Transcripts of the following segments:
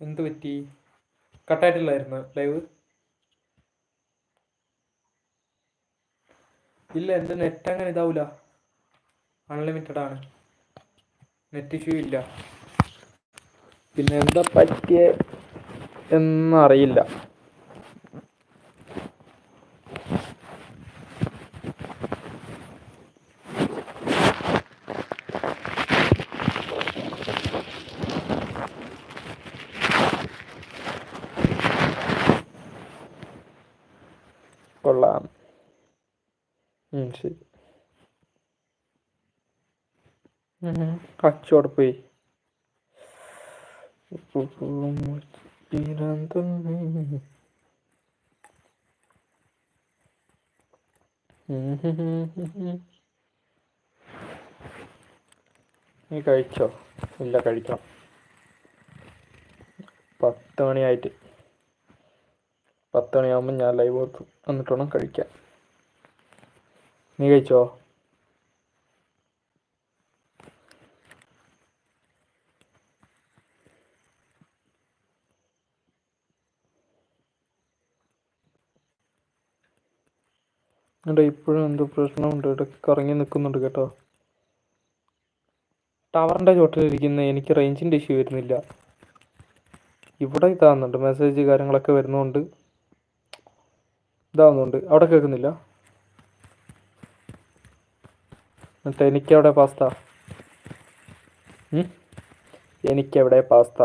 എന്ത് പറ്റി? കട്ടായിട്ടില്ലായിരുന്നു ലൈവ് ഇല്ല എന്റെ നെറ്റ് അങ്ങനെ ഇതാവൂല. അൺലിമിറ്റഡ് ആണ്. നെറ്റ് ഇഷ്യൂ ഇല്ല. പിന്നെ എന്താ പറ്റിയ എന്നറിയില്ല കൊള്ളാം ഉം, ശരി കച്ചോടെ പോയി നീ കഴിച്ചോ? ഇല്ല കഴിക്കണം. പത്ത് മണിയായിട്ട്. പത്ത് മണിയാകുമ്പോൾ ഞാൻ ലൈവ് ഓർത്തു എന്നിട്ട് വേണം കഴിക്കാൻ. നീ കഴിച്ചോ എടാ ഇപ്പോഴും എന്തോ പ്രശ്നമുണ്ട്. ഇടയ്ക്ക് കറങ്ങി നിൽക്കുന്നുണ്ട് കേട്ടോ. ടവറിന്റെ ചോട്ടിലിരിക്കുന്ന എനിക്ക് റേഞ്ചിന്റെ ഇഷ്യൂ വരുന്നില്ല. ഇവിടെ ഇതാകുന്നുണ്ട് മെസ്സേജ് കാര്യങ്ങളൊക്കെ വരുന്നുണ്ട് ഇതാവുന്നുണ്ട്. അവിടെ കേൾക്കുന്നില്ല? എന്നിട്ട് എനിക്കവിടെ പാസ്ത എനിക്കവിടെ പാസ്ത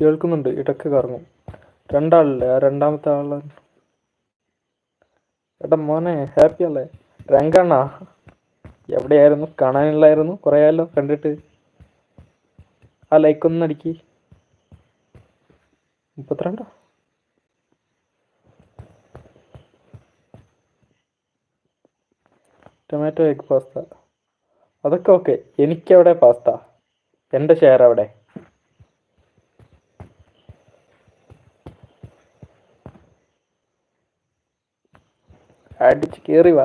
കേൾക്കുന്നുണ്ട്. ഇടയ്ക്ക് കറങ്ങും. രണ്ടാളല്ലേ? ആ രണ്ടാമത്തെ ആൾ എടാ മോനെ ഹാപ്പി അല്ലേ? രംഗണ്ണ. എവിടെയായിരുന്നു? കാണാനില്ലായിരുന്നു? കുറേ ആയല്ലോ കണ്ടിട്ട്. ആ ലൈക്ക് ഒന്ന് അടിക്ക്. മുപ്പത്തിരണ്ടോ? ടൊമാറ്റോ എഗ് പാസ്ത അതൊക്കെ ഓക്കെ എനിക്കവിടെ പാസ്ത എന്റെ ഷെയർ എവിടെ അടിച്ച് കേറി വാ.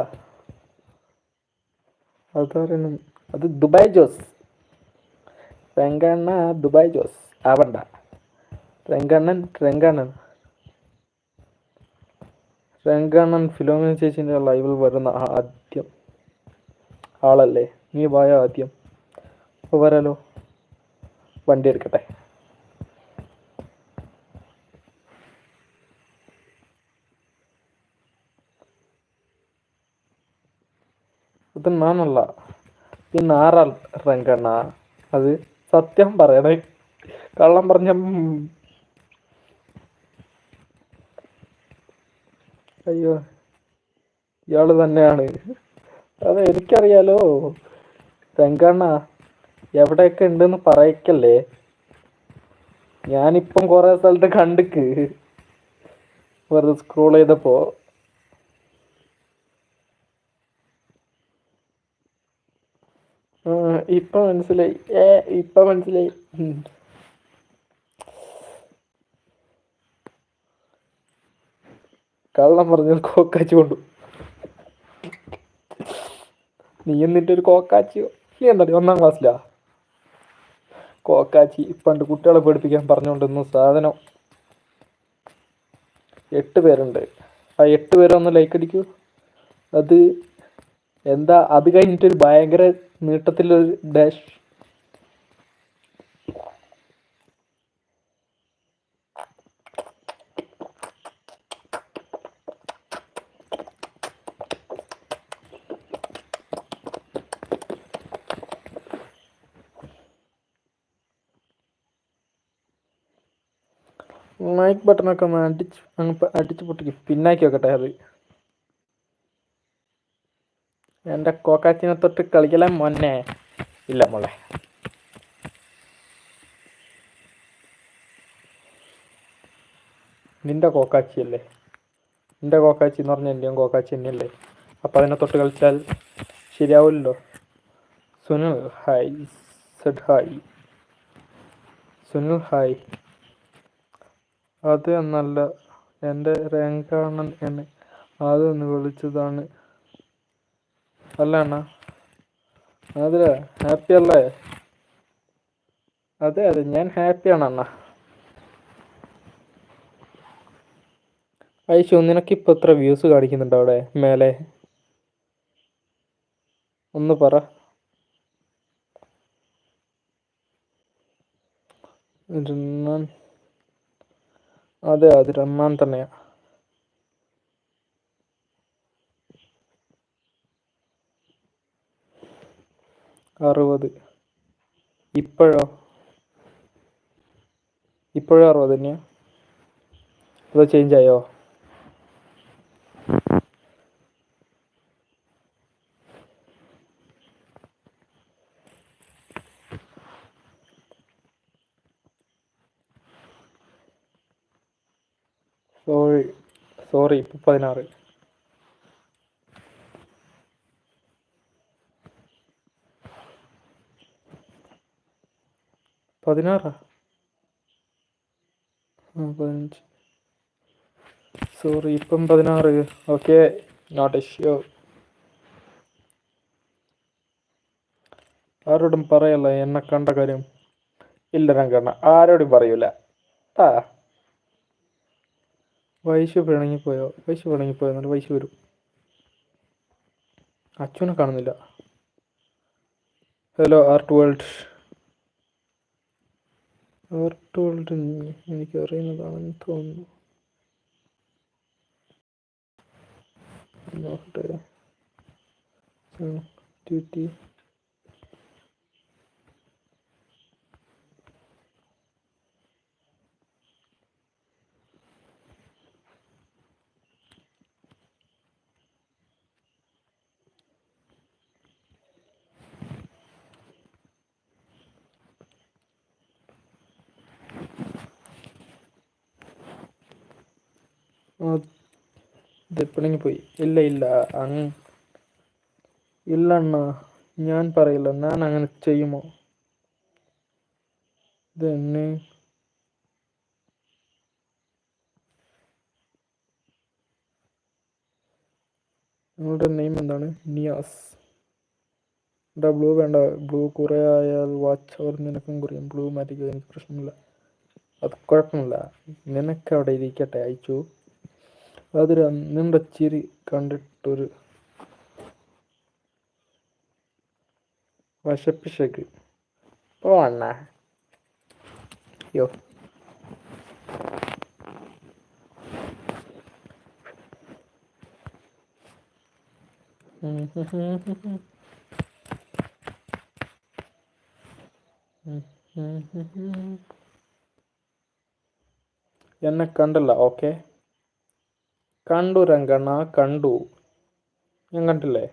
അതാരണം അത് Dubai Jose. Ranganna Dubai Jose. ആവണ്ട. രംഗണ്ണൻ രംഗണ്ണൻ. രംഗണ്ണൻ ഫിലോമിന ചേച്ചിന്റെ ലൈവിൽ വരുന്ന ആദ്യം ആളല്ലേ? നീ വായ ആദ്യം. വരാലോ? വണ്ടി എടുക്കട്ടെ. ഇത് നാണല്ല. ഈ നാറാൽ രംഗണ്ണ. അത് സത്യം പറയണേ. കള്ളം പറഞ്ഞ അയ്യോ. ഇയാൾ തന്നെയാണ്. അത് എനിക്കറിയാലോ. രംഗണ്ണ എവിടെയൊക്കെ ഉണ്ടെന്ന് പറയക്കല്ലേ? ഞാനിപ്പം കുറെ സ്ഥലത്ത് കണ്ടിക്ക്. വെറുതെ സ്ക്രോൾ ചെയ്തപ്പോ ആ, ഇപ്പൊ മനസ്സിലായി. ഏ ഇപ്പൊ മനസ്സിലായി. കള്ളം പറഞ്ഞാൽ കോക്കാച്ചി കൊണ്ടു. നീ എന്നിട്ട് ഒരു കോക്കാച്ചിയോ? നീ എന്താ ഒന്നാം ക്ലാസ്സിലാ? കോക്കാച്ചി പണ്ട് കുട്ടികളെ പഠിപ്പിക്കാൻ പറഞ്ഞുകൊണ്ടിരുന്ന സാധനം. എട്ട് പേരുണ്ട്. ആ എട്ട് പേരൊന്ന് ലൈക്ക് അടിക്കൂ. അത് എന്താ? അത് കഴിഞ്ഞിട്ടൊരു ഭയങ്കര നീട്ടത്തിലൊരു ഡാഷ് മൈക്ക് ബട്ടണൊക്കെ ഒന്ന് അടിച്ച് അങ്ങ് അടിച്ച് പൊട്ടിക്കും. പിന്നാക്കി വെക്കട്ടെ അത്. എന്റെ കോക്കാച്ചിനെ തൊട്ട് കളിക്കലാൻ മൊന്നെ ഇല്ല മോളെ. നിന്റെ കോക്കാച്ചി അല്ലേ നിന്റെ കോക്കാച്ചി എന്ന് പറഞ്ഞാൽ എന്റെയും കോക്കാച്ചി തന്നെയല്ലേ? അപ്പം അതിനെ തൊട്ട് കളിച്ചാൽ ശരിയാവില്ലല്ലോ Sunil hi said hi Sunil hi അത് എന്നല്ല എന്റെ രംഗാണൻ എന്നെ. അതൊന്ന് വിളിച്ചതാണ്. അല്ല അണ്ണ. അതിലെ ഹാപ്പി അല്ലേ? അതെ അതെ ഞാൻ ഹാപ്പിയാണ് അണ്ണ. ഐശു ഇപ്പൊ എത്ര വ്യൂസ് കാണിക്കുന്നുണ്ട് അവിടെ മേലെ? ഒന്ന് പറ. അതെ അത് റഹ്മാൻ അറുപത്. ഇപ്പോഴോ? ഇപ്പോഴും അറുപത് തന്നെയാ? അതോ ചേഞ്ച് ആയോ? സോറി സോറി ഇപ്പം പതിനാറ്. പതിനാറാ? പതിനഞ്ച്. സോറി ഇപ്പം പതിനാറ്. ഓക്കെ നോട്ട് ഇഷ്യൂ ആരോടും പറയല്ല എന്നെ കണ്ട കാര്യം. ഇല്ല ഞാൻ കണ്ട. ആരോടും പറയൂല. ആ. വൈശു പിണങ്ങിപ്പോയോ? വൈശു പിണങ്ങിപ്പോയോ? എന്നിട്ട് വൈശു വരും. അച്ഛനെ കാണുന്നില്ല. Hello art world art world എനിക്ക് അറിയുന്നതാണെന്ന് തോന്നുന്നു. നോക്കട്ടെ. ഡ്യൂട്ടി ഇതെപ്പോഴെങ്കിൽ പോയി. ഇല്ല ഇല്ല അങ് ഇല്ല അണ്ണ. ഞാൻ പറയില്ല. ഞാൻ അങ്ങനെ ചെയ്യുമോ? ഇതെന്നെ നിങ്ങളുടെ നെയിം എന്താണ്? നിയാസ്. എടാ ബ്ലൂ വേണ്ട. ബ്ലൂ കുറേ ആയാൽ വാച്ച് അവർ നിനക്കും കുറയും. ബ്ലൂ മാറ്റിക്കുക എനിക്ക് പ്രശ്നമില്ല. അത് കുഴപ്പമില്ല നിനക്ക് അവിടെ ഇരിക്കട്ടെ അയച്ചു. അതൊരു നിന്റെ ചിരി കണ്ടിട്ടൊരു വശപ്പിശക്ക് പോണ യോ. എന്നെ കണ്ടല്ല ഓക്കെ? കണ്ടു രംഗണ്ണ കണ്ടു. ഞാൻ കണ്ടില്ലേ?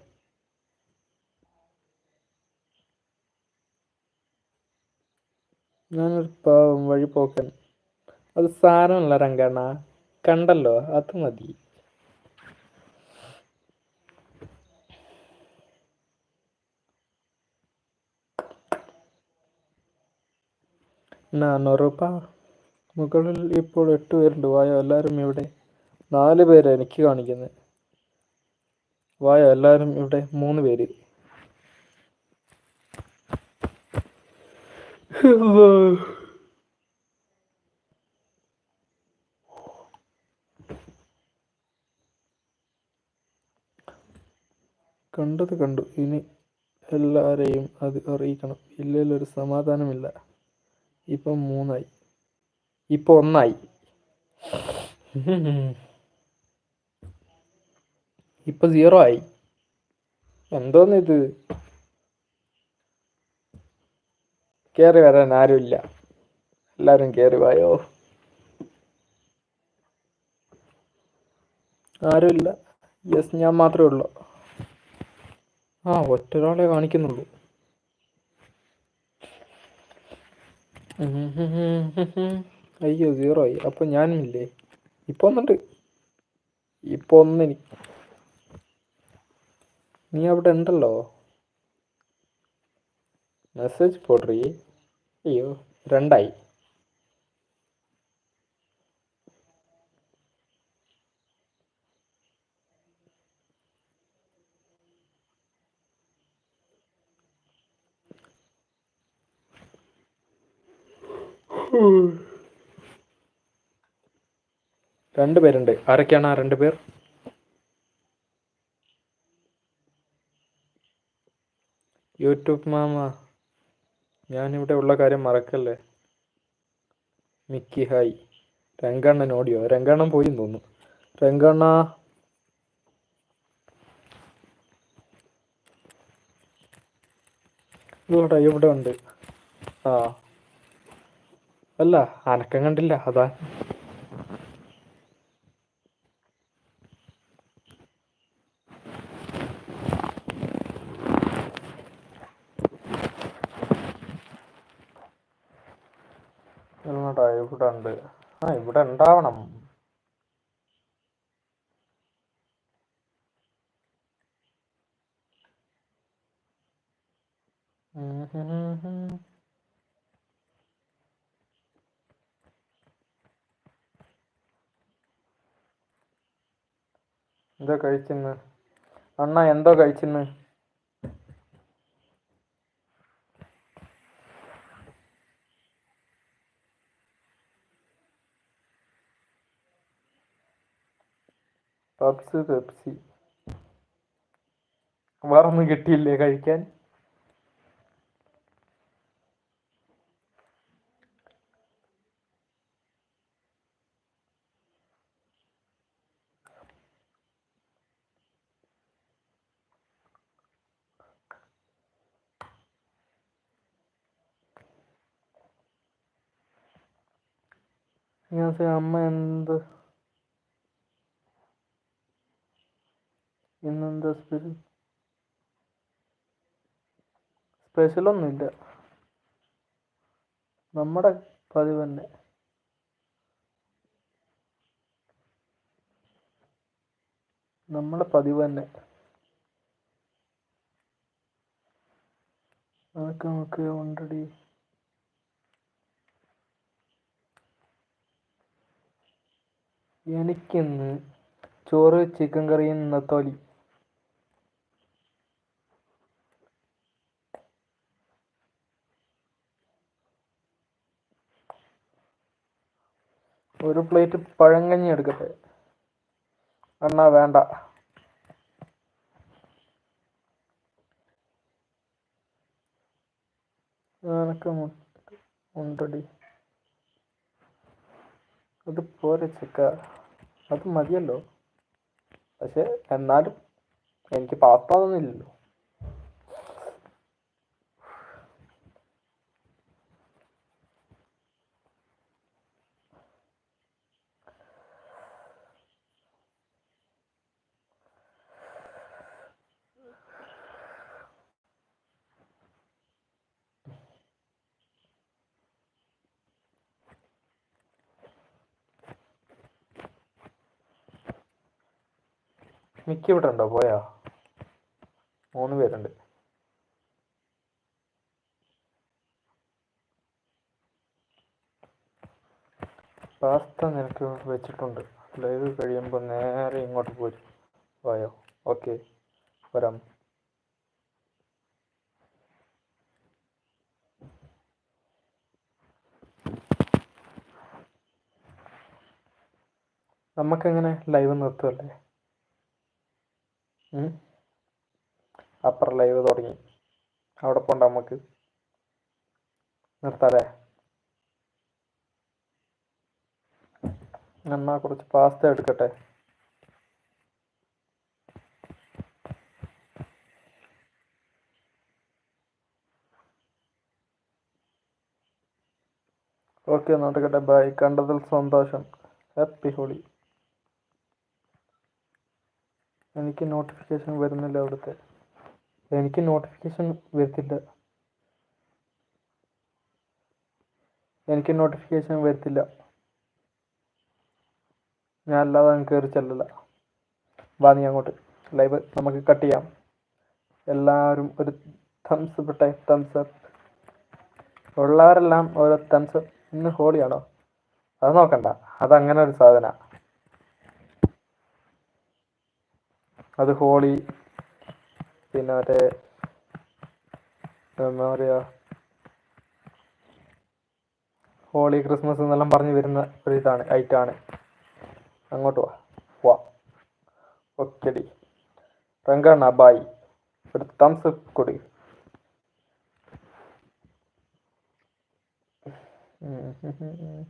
ഞാനൊരു പാവം വഴിപോക്കൻ. അത് സാരമല്ല രംഗണ്ണ. കണ്ടല്ലോ അത് മതി. നാനൂറുപ്പ മുകളിൽ ഇപ്പോൾ എട്ട് പേരുണ്ട്. വായോ എല്ലാവരും ഇവിടെ. നാല് പേര് എനിക്ക് കാണിക്കുന്നത് വായോ എല്ലാവരും ഇവിടെ മൂന്ന് പേര്. കണ്ടത് കണ്ടു. ഇനി എല്ലാരെയും അത് അറിയിക്കണം. ഇല്ലെങ്കിൽ ഒരു സമാധാനമില്ല. ഇപ്പം മൂന്നായി. ഇപ്പൊ ഒന്നായി. ഇപ്പൊ സീറോ ആയി. എന്തോന്ന് ഇത്? കേറി വരാൻ ആരുമില്ല. എല്ലാരും കേറി വായോ? ആരുമില്ല. യെസ് ഞാൻ മാത്രമേ ഉള്ളൂ. ആ ഒറ്റൊരാളെ കാണിക്കുന്നുള്ളൂ. അയ്യോ സീറോ ആയി. അപ്പൊ ഞാനും ഇല്ലേ ഇപ്പൊ ഒന്നുണ്ട് ഇപ്പൊ ഒന്നിനി നീ അവിടെ ഉണ്ടല്ലോ? മെസ്സേജ് പോട്രി. അയ്യോ രണ്ടായി. രണ്ട് പേരുണ്ട് ആരൊക്കെയാണ് ആ രണ്ട് പേർ യൂട്യൂബ് മാമ ഞാനിവിടെ ഉള്ള കാര്യം മറക്കല്ലേ? Mickey hi. രംഗണ്ണൻ ഓടിയോ? രംഗണ്ണൻ പോയി തോന്നുന്നു. രംഗണ്ണ. ഇവിടെ ഇവിടെ ഉണ്ട്. ആ. അല്ല അനക്കം കണ്ടില്ല അതാ. ഇവിടെ ഉണ്ട്. ആ ഇവിടെ ഉണ്ടാവണം. എന്താ കഴിച്ചിന്ന്? അണ്ണ എന്തോ കഴിച്ചിന്ന്? പപ്സ് പെപ്സി വേറൊന്നും കിട്ടിയില്ലേ കഴിക്കാൻ? ഞാൻ അമ്മ എന്ത് ഇന്നെന്താ സ്പെഷ്യൽ സ്പെഷ്യലൊന്നുമില്ല നമ്മുടെ പതിവ് തന്നെ നമ്മുടെ പതിവ് തന്നെ അതൊക്കെ നമുക്ക് ഓൾറെഡി എനിക്കിന്ന് ചോറ് ചിക്കൻ കറിയും നത്തോലി. ഒരു പ്ലേറ്റ് പഴങ്കഞ്ഞി എടുക്കട്ടെ? അണ്ണാ വേണ്ട. ഉണ്ടടി. അത് പോരെ ചിക്ക. അത് മതിയല്ലോ. പക്ഷെ എന്നാലും എനിക്ക് പാസ്ത മിക്ക ഇവിടെ ഉണ്ടോ പോയാ? മൂന്ന് പേരുണ്ട്. പാസ്ത നിനക്ക് വെച്ചിട്ടുണ്ട്. ലൈവ് കഴിയുമ്പോൾ നേരെ ഇങ്ങോട്ട് പോരും. പോയോ? ഓക്കെ. വരാം. നമുക്കെങ്ങനെ ലൈവ് നിർത്തുമല്ലേ ഉം? അപ്പുറം ലൈവ് തുടങ്ങി. അവിടെ പോണ്ട നമുക്ക്. നിർത്താല്ലേ എന്നാ കുറച്ച് പാസ്ത എടുക്കട്ടെ. ഓക്കെ നടക്കട്ടെ ബൈ കണ്ടതിൽ സന്തോഷം. ഹാപ്പി ഹോളി എനിക്ക് നോട്ടിഫിക്കേഷൻ വരുന്നില്ല അവിടുത്തെ. എനിക്ക് നോട്ടിഫിക്കേഷൻ വരത്തില്ല. എനിക്ക് നോട്ടിഫിക്കേഷൻ വരത്തില്ല. ഞാൻ അല്ലാതെ അങ്ങ് കയറി ചെല്ലില്ല. വാ നീ അങ്ങോട്ട്. ലൈവ് നമുക്ക് കട്ട് ചെയ്യാം. എല്ലാവരും ഒരു തംസ് ഇട്ടെ തംസ് അപ്പ് ഉള്ളവരെല്ലാം ഓരോ തംസ് ഇന്ന് ഹോളിയാണോ? അത് നോക്കണ്ട. അതങ്ങനെ ഒരു സാധന. അത് ഹോളി പിന്നെ മറ്റേ എന്താ പറയുക ഹോളി ക്രിസ്മസ് എന്നെല്ലാം പറഞ്ഞു വരുന്ന ഒരു ഇതാണ് ഐറ്റാണ്. അങ്ങോട്ട് വാ വാ. ഓക്കെടി റങ്കണ്ണ ബായ് ഒരു തംസ് കൊടി. ഉം.